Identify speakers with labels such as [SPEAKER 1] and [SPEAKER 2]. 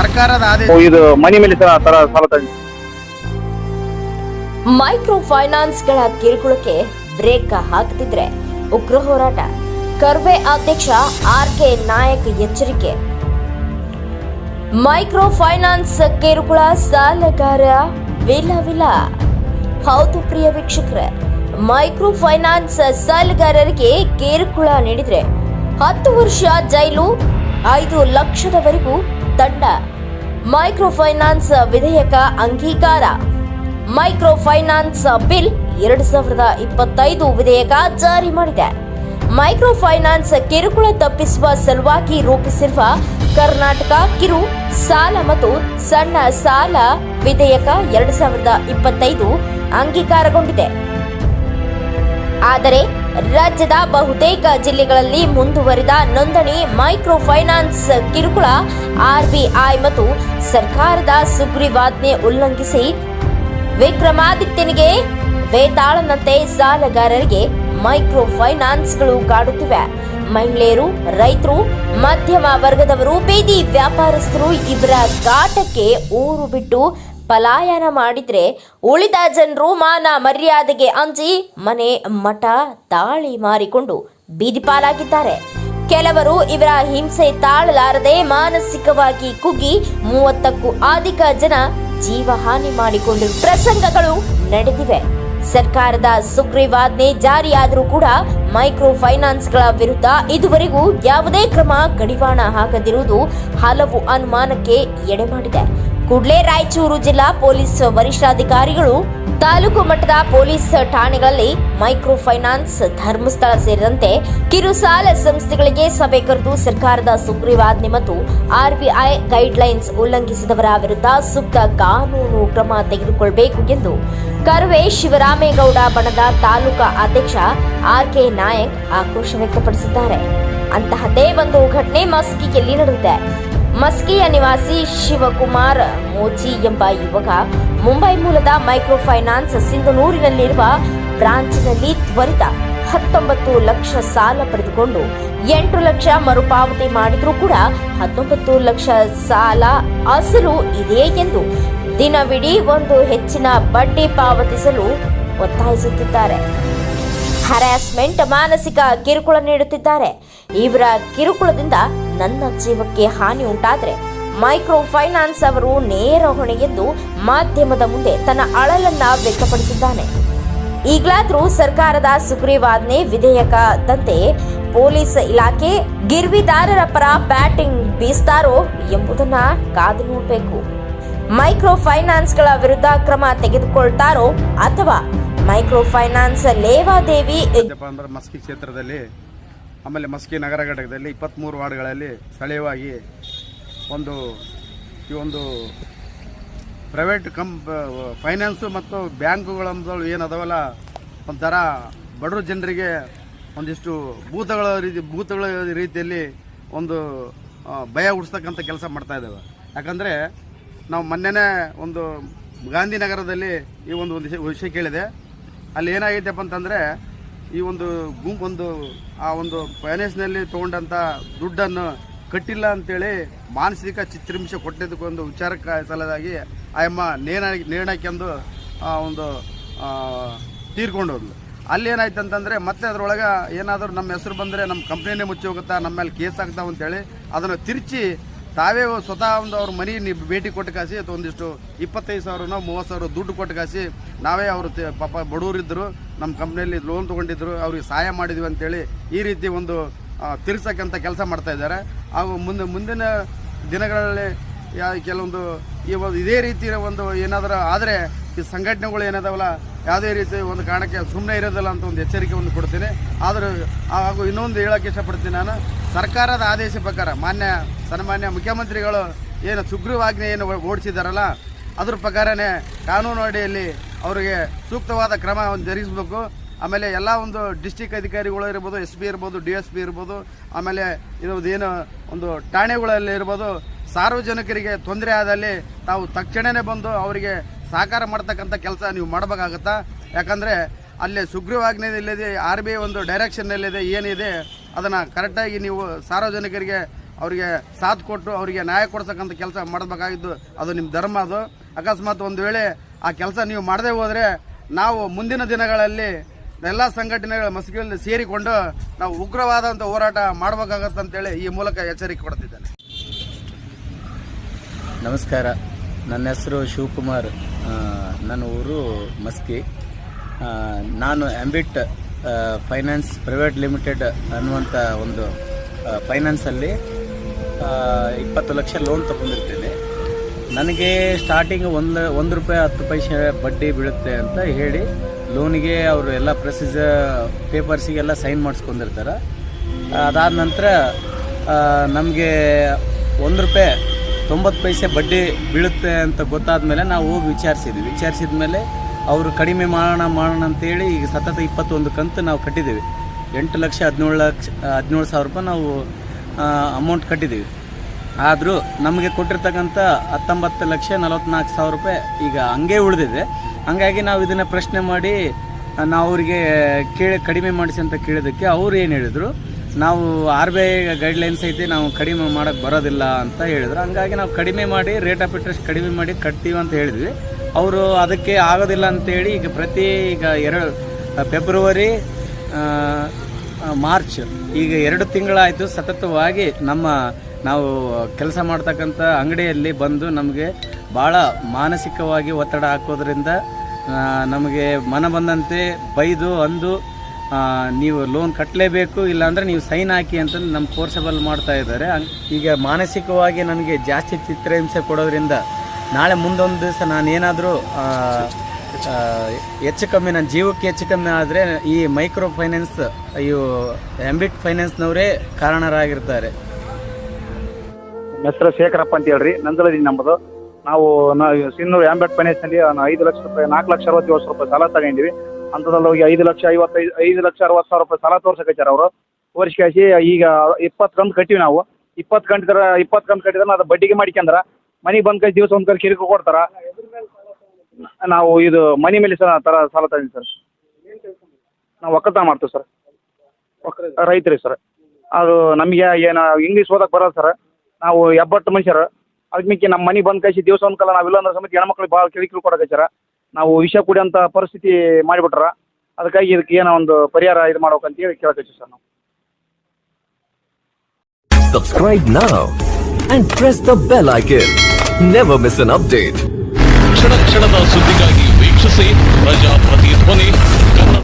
[SPEAKER 1] ಸರ್ಕಾರದ ಆದೇಶ.
[SPEAKER 2] ಇದು ಮನಿ ಮೇಲೆ ತರ ಸಾಲ ತಗೊಂಡು
[SPEAKER 3] ಮೈಕ್ರೋ ಫೈನಾನ್ಸ್ಗಳ ಕಿರುಕುಳಕ್ಕೆ ಬ್ರೇಕ್ ಹಾಕ್ತಿದ್ರೆ ಉಗ್ರ ಹೋರಾಟ. ಕರ್ವೆ ಅಧ್ಯಕ್ಷ ಆರ್ ಕೆ ನಾಯಕ್ ಎಚ್ಚರಿಕೆ. ಮೈಕ್ರೋ ಫೈನಾನ್ಸ್ ಕಿರುಕುಳ ಸಾಲಗಾರ ವಿಲ ವಿಲ. ಹೌದು ಪ್ರಿಯ ವೀಕ್ಷಕರೇ ಮೈಕ್ರೋ ಫೈನಾನ್ಸ್ ಸಾಲಗಾರರಿಗೆ ಕಿರುಕುಳ ನೀಡಿದ್ರೆ ಹತ್ತು ವರ್ಷ ಜೈಲು ಐದು ಲಕ್ಷದವರೆಗೂ ದಂಡ ಮೈಕ್ರೋಫೈನಾನ್ಸ್ ವಿಧೇಯಕ ಅಂಗೀಕಾರ. ಮೈಕ್ರೋಫೈನಾನ್ಸ್ ಬಿಲ್ ಎರಡು ಸಾವಿರದ ಇಪ್ಪತ್ತೈದು ವಿಧೇಯಕ ಜಾರಿ ಮಾಡಿದೆ. ಮೈಕ್ರೋಫೈನಾನ್ಸ್ ಕಿರುಕುಳ ತಪ್ಪಿಸುವ ಸಲುವಾಗಿ ರೂಪಿಸಿರುವ ಕರ್ನಾಟಕ ಕಿರು, ಸಾಲ ಮತ್ತು ಸಣ್ಣ ಸಾಲ ವಿಧೇಯಕ ಎರಡು ಸಾವಿರದ ಇಪ್ಪತ್ತೈದು ಅಂಗೀಕಾರಗೊಂಡಿದೆ. ಆದರೆ ರಾಜ್ಯದ ಬಹುತೇಕ ಜಿಲ್ಲೆಗಳಲ್ಲಿ ಮುಂದುವರಿದ ನೋಂದಣಿ ಮೈಕ್ರೋ ಫೈನಾನ್ಸ್ ಕಿರುಕುಳ, ಆರ್ಬಿಐ ಮತ್ತು ಸರ್ಕಾರದ ಸುಗ್ರೀವಾಜ್ಞೆ ಉಲ್ಲಂಘಿಸಿ ವಿಕ್ರಮಾದಿತ್ಯನಿಗೆ ವೇತಾಳನಂತೆ ಸಾಲಗಾರರಿಗೆ ಮೈಕ್ರೋ ಫೈನಾನ್ಸ್ಗಳು ಕಾಡುತ್ತಿವೆ. ಮಹಿಳೆಯರು, ರೈತರು, ಮಧ್ಯಮ ವರ್ಗದವರು, ಬೀದಿ ವ್ಯಾಪಾರಸ್ಥರು ಇವರ ಕಾಟಕ್ಕೆ ಊರು ಬಿಟ್ಟು ಪಲಾಯನ ಮಾಡಿದ್ರೆ ಉಳಿದ ಜನರು ಮಾನ ಮರ್ಯಾದೆಗೆ ಅಂಜಿ ಮನೆ ಮಠ ತಾಳಿ ಮಾರಿಕೊಂಡು ಬೀದಿಪಾಲಾಗಿದ್ದಾರೆ ಕೆಲವರು ಇವರ ಹಿಂಸೆ ತಾಳಲಾರದೆ ಮಾನಸಿಕವಾಗಿ ಕುಗ್ಗಿ ಮೂವತ್ತಕ್ಕೂ ಅಧಿಕ ಜನ ಜೀವಹಾನಿ ಮಾಡಿಕೊಂಡಿರುವ ಪ್ರಸಂಗಗಳು ನಡೆದಿವೆ. ಸರ್ಕಾರದ ಸುಗ್ರೀವಾಜ್ಞೆ ಜಾರಿಯಾದರೂ ಕೂಡ ಮೈಕ್ರೋ ಫೈನಾನ್ಸ್ಗಳ ವಿರುದ್ಧ ಇದುವರೆಗೂ ಯಾವುದೇ ಕ್ರಮ ಕಡಿವಾಣ ಹಾಕದಿರುವುದು ಹಲವು ಅನುಮಾನಕ್ಕೆ ಎಡೆ ಮಾಡಿದೆ ಕೂಡಲೇ ರಾಯಚೂರು ಜಿಲ್ಲಾ ಪೊಲೀಸ್ ವರಿಷ್ಠಾಧಿಕಾರಿಗಳು ತಾಲೂಕು ಮಟ್ಟದ ಪೊಲೀಸ್ ಠಾಣೆಗಳಲ್ಲಿ ಮೈಕ್ರೋ ಫೈನಾನ್ಸ್ ಧರ್ಮಸ್ಥಳ ಸೇರಿದಂತೆ ಕಿರುಸಾಲ ಸಂಸ್ಥೆಗಳಿಗೆ ಸಭೆ ಕರೆದು ಸರ್ಕಾರದ ಸುಗ್ರೀವಾಜ್ಞೆ ಮತ್ತು ಆರ್ಬಿಐ ಗೈಡ್ಲೈನ್ಸ್ ಉಲ್ಲಂಘಿಸಿದವರ ವಿರುದ್ಧ ಸೂಕ್ತ ಕಾನೂನು ಕ್ರಮ ತೆಗೆದುಕೊಳ್ಳಬೇಕು ಎಂದು ಕರುವೆ ಶಿವರಾಮೇಗೌಡ ಬಣದ ತಾಲೂಕಾ ಅಧ್ಯಕ್ಷ ಆರ್ ಕೆ ನಾಯಕ್ ಆಕ್ರೋಶ ವ್ಯಕ್ತಪಡಿಸಿದ್ದಾರೆ. ಅಂತಹದ್ದೇ ಒಂದು ಘಟನೆ ಮಸ್ಕಿಯಲ್ಲಿ ನಡೆದಿದೆ. ಮಸ್ಕಿಯ ನಿವಾಸಿ ಶಿವಕುಮಾರ್ ಮೋಚಿ ಎಂಬ ಯುವಕ ಮುಂಬೈ ಮೂಲದ ಮೈಕ್ರೋ ಫೈನಾನ್ಸ್ ಸಿಂಧನೂರಿನಲ್ಲಿರುವ ಬ್ರಾಂಚ್ನಲ್ಲಿ ತ್ವರಿತ ಹತ್ತೊಂಬತ್ತು ಲಕ್ಷ ಸಾಲ ಪಡೆದುಕೊಂಡು ಎಂಟು ಲಕ್ಷ ಮರುಪಾವತಿ ಮಾಡಿದ್ರೂ ಕೂಡ ಹತ್ತೊಂಬತ್ತು ಲಕ್ಷ ಸಾಲ ಅಸಲು ಇದೆ ಎಂದು ದಿನವಿಡೀ ಒಂದು ಹೆಚ್ಚಿನ ಬಡ್ಡಿ ಪಾವತಿಸಲು ಒತ್ತಾಯಿಸುತ್ತಿದ್ದಾರೆ. ಹರಾಸ್ಮೆಂಟ್ ಮಾನಸಿಕ ಕಿರುಕುಳ ನೀಡುತ್ತಿದ್ದಾರೆ. ಇವರ ಕಿರುಕುಳದಿಂದ ನನ್ನ ಜೀವಕ್ಕೆ ಹಾನಿ ಉಂಟಾದ್ರೆ ಮೈಕ್ರೋ ಫೈನಾನ್ಸ್ ಅವರು ನೇರ ಹೊಣೆ ಎಂದು ಮಾಧ್ಯಮದ ಮುಂದೆ ತನ್ನ ಅಳಲನ್ನ ವ್ಯಕ್ತಪಡಿಸಿದ್ದಾನೆ. ಈಗಲಾದ್ರೂ ಸರ್ಕಾರದ ಸುಗ್ರೀವಾಜ್ಞೆ ವಿಧೇಯಕದಂತೆ ಪೊಲೀಸ್ ಇಲಾಖೆ ಗಿರ್ವಿದಾರರ ಪರ ಬ್ಯಾಟಿಂಗ್ ಬೀಸ್ತಾರೋ ಎಂಬುದನ್ನ ಕಾದು ನೋಡಬೇಕು. ಮೈಕ್ರೋ ಫೈನಾನ್ಸ್ಗಳ ವಿರುದ್ಧ ಕ್ರಮ ತೆಗೆದುಕೊಳ್ತಾರೋ ಅಥವಾ ಮೈಕ್ರೋ ಫೈನಾನ್ಸ್ ಲೇವಾದೇವಿ
[SPEAKER 1] ಕ್ಷೇತ್ರದಲ್ಲಿ ಆಮೇಲೆ ಮಸ್ಕಿ ನಗರ ಘಟಕದಲ್ಲಿ ಇಪ್ಪತ್ತ್ಮೂರು ವಾರ್ಡ್ಗಳಲ್ಲಿ ಸ್ಥಳೀಯವಾಗಿ ಒಂದು ಈ ಒಂದು ಪ್ರೈವೇಟ್ ಕಂಪ್ ಫೈನಾನ್ಸು ಮತ್ತು ಬ್ಯಾಂಕುಗಳಂದು ಏನದವಲ್ಲ ಒಂಥರ ಬಡವ್ರ ಜನರಿಗೆ ಒಂದಿಷ್ಟು ಭೂತಗಳ ರೀತಿ, ಭೂತಗಳ ರೀತಿಯಲ್ಲಿ ಒಂದು ಭಯ ಹುಡ್ಸ್ತಕ್ಕಂಥ ಕೆಲಸ ಮಾಡ್ತಾ ಯಾಕಂದರೆ ನಾವು ಮೊನ್ನೆನೇ ಒಂದು ಗಾಂಧಿನಗರದಲ್ಲಿ ಈ ಒಂದು ವಿಷಯ ಕೇಳಿದೆ. ಅಲ್ಲಿ ಏನಾಗೈತಪ್ಪ ಅಂತಂದರೆ ಈ ಒಂದು ಗುಂಪು ಒಂದು, ಆ ಒಂದು ಫೈನಾನ್ಸ್ನಲ್ಲಿ ತೊಗೊಂಡಂಥ ದುಡ್ಡನ್ನು ಕಟ್ಟಿಲ್ಲ ಅಂತೇಳಿ ಮಾನಸಿಕ ಚಿತ್ರಹಿಂಸೆ ಕೊಟ್ಟಿದ್ದಕ್ಕೊಂದು ವಿಚಾರಕ್ಕೆ ಸಲದಾಗಿ ಆಯಮ್ಮ ನೇಣ ನೇಣಕ್ಕೆಂದು ಆ ಒಂದು ತೀರ್ಕೊಂಡು ಹೋದ್ಲು. ಅಲ್ಲಿ ಏನಾಯ್ತು ಅಂತಂದರೆ ಮತ್ತೆ ಅದರೊಳಗೆ ಏನಾದರೂ ನಮ್ಮ ಹೆಸರು ಬಂದರೆ ನಮ್ಮ ಕಂಪ್ನಿನೇ ಮುಚ್ಚಿ ಹೋಗುತ್ತಾ, ನಮ್ಮ ಮೇಲೆ ಕೇಸ್ ಆಗ್ತಾವೆ ಅಂತೇಳಿ ಅದನ್ನು ತಿರುಚಿ ತಾವೇ ಸ್ವತಃ ಒಂದು ಅವ್ರ ಮನೆ ಭೇಟಿ ಕೊಟ್ಟು ಕಾಸಿ ಅಥವಾ ಒಂದಿಷ್ಟು ಇಪ್ಪತ್ತೈದು ಸಾವಿರನೋ ಮೂವತ್ತು ಸಾವಿರ ದುಡ್ಡು ಕೊಟ್ಟು ಕಾಸಿ ನಾವೇ ಅವರು ಪಾಪ ಬಡವರಿದ್ದರು. ನಮ್ಮ ಕಂಪ್ನಿಯಲ್ಲಿ ಲೋನ್ ತೊಗೊಂಡಿದ್ರು, ಅವ್ರಿಗೆ ಸಹಾಯ ಮಾಡಿದ್ವಿ ಅಂತೇಳಿ ಈ ರೀತಿ ಒಂದು ತಿರ್ಸಕ್ಕಂಥ ಕೆಲಸ ಮಾಡ್ತಾ ಇದ್ದಾರೆ. ಹಾಗೂ ಮುಂದೆ, ಮುಂದಿನ ದಿನಗಳಲ್ಲಿ ಕೆಲವೊಂದು ಈ ಒಂದು ಇದೇ ರೀತಿಯ ಒಂದು ಏನಾದರೂ ಆದರೆ ಈ ಸಂಘಟನೆಗಳು ಏನಿದಾವಲ್ಲ, ಯಾವುದೇ ರೀತಿ ಒಂದು ಕಾರಣಕ್ಕೆ ಸುಮ್ಮನೆ ಇರೋದಿಲ್ಲ ಅಂತ ಒಂದು ಎಚ್ಚರಿಕೆ ಒಂದು ಕೊಡ್ತೀನಿ. ಆದರೂ, ಹಾಗೂ ಇನ್ನೊಂದು ಹೇಳೋಕ್ಕೆ ಇಷ್ಟಪಡ್ತೀನಿ ನಾನು, ಸರ್ಕಾರದ ಆದೇಶ ಪ್ರಕಾರ ಮಾನ್ಯ, ಸನ್ಮಾನ್ಯ ಮುಖ್ಯಮಂತ್ರಿಗಳು ಏನು ಸುಗ್ರೀವಾಜ್ಞೆ ಏನು ಓಡಿಸಿದಾರಲ್ಲ, ಅದ್ರ ಪ್ರಕಾರನೇ ಕಾನೂನು ಅಡಿಯಲ್ಲಿ ಅವರಿಗೆ ಸೂಕ್ತವಾದ ಕ್ರಮ ಜರುಗಿಸಬೇಕು. ಆಮೇಲೆ ಎಲ್ಲ ಒಂದು ಡಿಸ್ಟಿಕ್ ಅಧಿಕಾರಿಗಳು ಇರ್ಬೋದು, ಎಸ್ ಪಿ ಇರ್ಬೋದು, ಡಿ ಎಸ್ ಪಿ ಇರ್ಬೋದು, ಆಮೇಲೆ ಇರೋದೇನು ಒಂದು ಠಾಣೆಗಳಲ್ಲಿ ಇರ್ಬೋದು, ಸಾರ್ವಜನಿಕರಿಗೆ ತೊಂದರೆ ಆದಲ್ಲಿ ತಾವು ತಕ್ಷಣವೇ ಬಂದು ಅವರಿಗೆ ಸಹಕಾರ ಮಾಡ್ತಕ್ಕಂಥ ಕೆಲಸ ನೀವು ಮಾಡಬೇಕಾಗತ್ತಾ? ಯಾಕಂದರೆ ಅಲ್ಲಿ ಸುಗ್ರೀವಾಜ್ಞೆಯಲ್ಲಿದೆ, ಆರ್ ಬಿ ಐ ಒಂದು ಡೈರೆಕ್ಷನ್ನಲ್ಲಿದೆ, ಏನಿದೆ, ಅದನ್ನು ಕರೆಕ್ಟಾಗಿ ನೀವು ಸಾರ್ವಜನಿಕರಿಗೆ ಅವರಿಗೆ ಸಾಥ್ ಕೊಟ್ಟು ಅವರಿಗೆ ನ್ಯಾಯ ಕೊಡ್ಸಕ್ಕಂಥ ಕೆಲಸ ಮಾಡಬೇಕಾಗಿದ್ದು, ಅದು ನಿಮ್ಮ ಧರ್ಮ ಅದು. ಅಕಸ್ಮಾತ್ ಒಂದು ವೇಳೆ ಆ ಕೆಲಸ ನೀವು ಮಾಡದೇ ಹೋದರೆ ನಾವು ಮುಂದಿನ ದಿನಗಳಲ್ಲಿ ಎಲ್ಲ ಸಂಘಟನೆಗಳ ಮಸಗಿಯಲ್ಲಿ ಸೇರಿಕೊಂಡು ನಾವು ಉಗ್ರವಾದಂಥ ಹೋರಾಟ ಮಾಡಬೇಕಾಗತ್ತಂತೇಳಿ ಈ ಮೂಲಕ ಎಚ್ಚರಿಕೆ ಕೊಡ್ತಿದ್ದೇನೆ.
[SPEAKER 4] ನಮಸ್ಕಾರ. ನನ್ನ ಹೆಸರು ಶಿವಕುಮಾರ್. ನನ್ನ ಊರು ಮಸ್ಕಿ. ನಾನು ಆಂಬಿಟ್ ಫೈನಾನ್ಸ್ ಪ್ರೈವೇಟ್ ಲಿಮಿಟೆಡ್ ಅನ್ನುವಂಥ ಒಂದು ಫೈನಾನ್ಸಲ್ಲಿ ಇಪ್ಪತ್ತು ಲಕ್ಷ ಲೋನ್ ತಗೊಂಡಿರ್ತೇನೆ. ನನಗೆ ಸ್ಟಾರ್ಟಿಂಗ್ ಒಂದು ಒಂದು ರೂಪಾಯಿ ಹತ್ತು ಪೈಸೆ ಬಡ್ಡಿ ಬೀಳುತ್ತೆ ಅಂತ ಹೇಳಿ ಲೋನಿಗೆ ಅವರು ಎಲ್ಲ ಪ್ರೊಸೀಜರ್ ಪೇಪರ್ಸಿಗೆಲ್ಲ ಸೈನ್ ಮಾಡಿಸ್ಕೊಂಡಿರ್ತಾರೆ. ಅದಾದ ನಂತರ ನಮಗೆ ಒಂದು ರೂಪಾಯಿ ತೊಂಬತ್ತು ಪೈಸೆ ಬಡ್ಡಿ ಬೀಳುತ್ತೆ ಅಂತ ಗೊತ್ತಾದ ಮೇಲೆ ನಾವು ಹೋಗಿ ವಿಚಾರಿಸಿದ್ವಿ. ವಿಚಾರಿಸಿದ ಮೇಲೆ ಅವರು ಕಡಿಮೆ ಮಾಡೋಣ ಮಾಡೋಣ ಅಂತೇಳಿ ಈಗ ಸತತ ಇಪ್ಪತ್ತೊಂದು ಕಂತು ನಾವು ಕಟ್ಟಿದ್ದೀವಿ. ಎಂಟು ಲಕ್ಷ ಹದಿನೇಳು ಲಕ್ಷ, ಹದಿನೇಳು ಸಾವಿರ ರೂಪಾಯಿ ನಾವು ಅಮೌಂಟ್ ಕಟ್ಟಿದ್ದೀವಿ. ಆದರೂ ನಮಗೆ ಕೊಟ್ಟಿರ್ತಕ್ಕಂಥ ಹತ್ತೊಂಬತ್ತು ಲಕ್ಷ ನಲವತ್ನಾಲ್ಕು ಸಾವಿರ ರೂಪಾಯಿ ಈಗ ಹಂಗೆ ಉಳಿದಿದೆ. ಹಾಗಾಗಿ ನಾವು ಇದನ್ನು ಪ್ರಶ್ನೆ ಮಾಡಿ, ನಾವು ಅವರಿಗೆ ಕೇಳಿ ಕಡಿಮೆ ಮಾಡಿಸಿ ಅಂತ ಕೇಳಿದ್ದಕ್ಕೆ ಅವ್ರು ಏನು ಹೇಳಿದರು, ನಾವು ಆರ್ ಬಿ ಐ ಗೈಡ್ಲೈನ್ಸ್ ಐತಿ, ನಾವು ಕಡಿಮೆ ಮಾಡೋಕ್ಕೆ ಬರೋದಿಲ್ಲ ಅಂತ ಹೇಳಿದ್ರು. ಹಂಗಾಗಿ ನಾವು ಕಡಿಮೆ ಮಾಡಿ ರೇಟ್ ಆಫ್ ಇಂಟ್ರೆಸ್ಟ್ ಕಡಿಮೆ ಮಾಡಿ ಕಟ್ತೀವಿ ಅಂತ ಹೇಳಿದ್ವಿ. ಅವರು ಅದಕ್ಕೆ ಆಗೋದಿಲ್ಲ ಅಂತೇಳಿ ಈಗ ಪ್ರತಿ ಈಗ ಎರಡು ಫೆಬ್ರವರಿ ಮಾರ್ಚ್ ಈಗ ಎರಡು ತಿಂಗಳಾಯಿತು ಸತತವಾಗಿ ನಮ್ಮ ನಾವು ಕೆಲಸ ಮಾಡ್ತಕ್ಕಂಥ ಅಂಗಡಿಯಲ್ಲಿ ಬಂದು ನಮಗೆ ಭಾಳ ಮಾನಸಿಕವಾಗಿ ಒತ್ತಡ ಹಾಕೋದ್ರಿಂದ ನಮಗೆ ಮನ ಬಂದಂತೆ ಬೈದು ಅಂದು ನೀವು ಲೋನ್ ಕಟ್ಟಲೇಬೇಕು ಇಲ್ಲಾಂದರೆ ನೀವು ಸೈನ್ ಹಾಕಿ ಅಂತಂದು ನಮ್ಮ ಫೋರ್ಸಬಲ್ ಮಾಡ್ತಾ ಇದ್ದಾರೆ. ಈಗ ಮಾನಸಿಕವಾಗಿ ನನಗೆ ಜಾಸ್ತಿ ಚಿತ್ರಹಿಂಸೆ ಕೊಡೋದ್ರಿಂದ ನಾಳೆ ಮುಂದೊಂದು ದಿವಸ ನಾನು ಏನಾದರೂ ಹೆಚ್ಚು ಕಮ್ಮಿ ನನ್ನ ಜೀವಕ್ಕೆ ಹೆಚ್ಚು ಕಮ್ಮಿ ಆದರೆ ಈ ಮೈಕ್ರೋ ಫೈನಾನ್ಸ್ ಇವು ಎಂಬಿಟ್ ಫೈನಾನ್ಸ್ನವರೇ ಕಾರಣರಾಗಿರ್ತಾರೆ.
[SPEAKER 2] ಹೆಸರು ಶೇಖರಪ್ಪ ಅಂತ ಹೇಳ್ರಿ ನಂದಲದಿ ನಮ್ಮದು ನಾವು ನಾವು ಆಂಬೆಟ್ ಫೈನಾನ್ಸ್ ಅಲ್ಲಿ ಐದು ಲಕ್ಷ ರೂಪಾಯಿ, ನಾಲ್ಕು ಲಕ್ಷ ಅರವತ್ತೇಳು ಸಾವಿರ ರೂಪಾಯಿ ಸಾಲ ತಗೊಂಡಿವಿ ಅಂಥದ್ರಲ್ಲಿ ಹೋಗಿ ಐದು ಲಕ್ಷ ಐವತ್ತೈದು, ಐದು ಲಕ್ಷ ಅರವತ್ತು ಸಾವಿರ ರೂಪಾಯಿ ಸಾಲ ತೋರ್ಸಕತ್ತಾರ ಅವರು. ತೋರಿಸ್ಕಾಸಿ ಈಗ ಇಪ್ಪತ್ತು ಕಂತು ಕಟ್ಟಿವಿ ನಾವು. ಇಪ್ಪತ್ತು ಕಂತಿದ್ರ ಇಪ್ಪತ್ತು ಕಂತು ಕಟ್ಟಿದ್ರೆ ಅದು ಬಡ್ಡಿಗೆ ಮಾಡಿಕೊಂಡ್ರ ಮನೆಗೆ ಬಂದ ಕೈ ದಿವಸ ಒಂದು ಕೈ ಕಿರಿಕು ಕೊಡ್ತಾರ. ನಾವು ಇದು ಮನೆ ಮೇಲೆ ಸರ್ ತರ ಸಾಲ ತಗೊಂಡಿವಿ ಸರ್. ನಾವು ಒಕ್ಕಲ್ತನ ಮಾಡ್ತೀವಿ ಸರ್. ರೈತರಿ ಸರ್. ಅದು ನಮಗೆ ಏನು, ಇಂಗ್ಲೀಷ್ ಓದಕ್ಕೆ ಬರಲ್ಲ ಸರ್. ನಾವು ಎಬ್ಬಟ್ಟು ಮನುಷ್ಯರು ಅದಕ್ಕೆ ಮಿಕ್ಕಿ ನಮ್ಮ ಮನೆ ಬಂದು ಕಳಿಸಿ ದಿವಸ ಒಂದು ಕಾಲ ನಾವಿಲ್ಲ ಅಂದ್ರೆ ಸಮೇತ ಹೆಣ್ಮಕ್ಳಿಗೆ ಭಾಳ ಕಿರಿಕಿರಿ ಕೊಡಕತ್ತಾರ ನಾವು ವಿಷ ಕುಡಿಯೋಂಥ ಪರಿಸ್ಥಿತಿ ಮಾಡಿಬಿಟ್ರ ಅದಕ್ಕಾಗಿ ಇದಕ್ಕೆ ಏನೋ ಒಂದು ಪರಿಹಾರ ಇದು ಅಂತ ಹೇಳಿ ಕೇಳಕತ್ತೀವಿ ಸರ್ ನಾವು
[SPEAKER 5] Subscribe now and press the bell icon. Never miss an update.
[SPEAKER 6] ಕ್ಷಣ ಕ್ಷಣದ ಸುದ್ದಿಗಾಗಿ ವೀಕ್ಷಿಸಿ ಪ್ರಜಾಪ್ರತಿ ಧ್ವನಿ